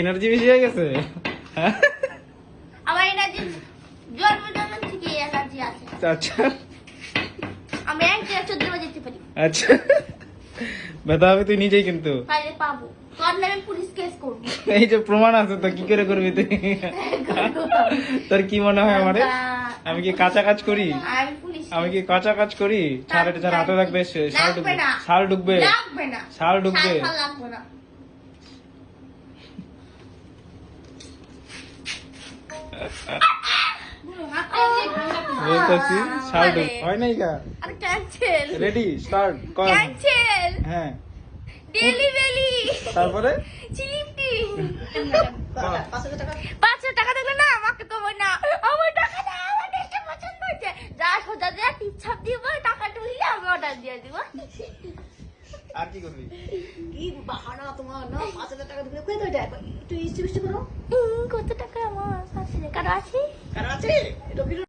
Energy বেশি হয়ে গেছে? আমার এনার্জি জন্ম জন্ম থেকে এনার্জি আছে। আচ্ছা। আমি এক চোদ্দ যেতে পারি। আচ্ছা। ব্যথা হবে তুই নিজেই কিন্তু। পাইলে পাবো। তোর নামে পুলিশ কেস করব। এই যে প্রমাণ আছে তো কি করে করবি তুই? তোর কি মনে হয় আমারে? আমি কি কাঁচা কাজ করি? আমি কি কাঁচা কাজ করি? ছাড় হাতে থাকবে শাল ঢুকবে। শাল ঢুকবে শাল ঢুকবে শাল ফাল লাগবে না বলতেছি হয় নাই গা। আর ক্যান্সেল রেডি স্টার্ট কর। ক্যান্সেল হ্যাঁ। ডেলিভারি তারপরে? চিমটি। বল। পাঁচশো টাকা দিলে না আমাকে কমই না। আমার টাকা না আমার দেশটা পছন্দ হয়েছে। যা সোজা যা টিপ দিব টাকা তুললে আমি অর্ডার দিয়ে দিব। আর কি করবি? কি বাহানা তোমার না? একটু ইস্টি করো। কত টাকা আমার আছে? কারও আছে? এটা